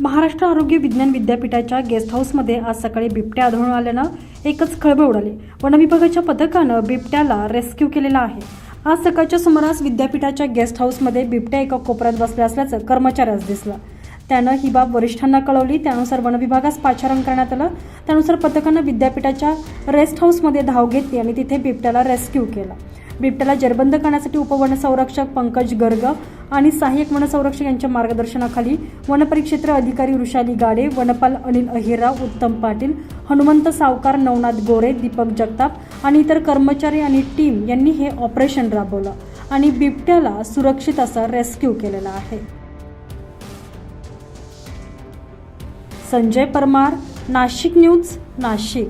महाराष्ट्र आरोग्य विज्ञान विद्यापीठाच्या गेस्ट हाऊसमध्ये आज सकाळी बिबट्या आढळून आल्यानं एकच खळबळ उडाली. वनविभागाच्या पथकानं बिबट्याला रेस्क्यू केलेला आहे. आज सकाळच्या सुमारास विद्यापीठाच्या गेस्ट हाऊसमध्ये बिबट्या एका कोपऱ्यात बसल्या असल्याचं कर्मचाऱ्यास दिसलं. त्यानं ही बाब वरिष्ठांना कळवली. त्यानुसार वनविभागास पाचारण करण्यात आलं. त्यानुसार पथकानं विद्यापीठाच्या रेस्ट हाऊसमध्ये धाव घेतली आणि तिथे बिबट्याला रेस्क्यू केला. बिबट्याला जरबंद करण्यासाठी उपवनसंरक्षक पंकज गर्ग आणि सहाय्यक वनसंरक्षक यांच्या मार्गदर्शनाखाली वनपरिक्षेत्र अधिकारी वृषाली गाडे वनपाल अनिल अहिराव उत्तम पाटील हनुमंत सावकार नवनाथ गोरे दीपक जगताप आणि इतर कर्मचारी आणि टीम यांनी हे ऑपरेशन राबवलं आणि बिबट्याला सुरक्षित असं रेस्क्यू केलेलं आहे. संजय परमार नाशिक न्यूज नाशिक.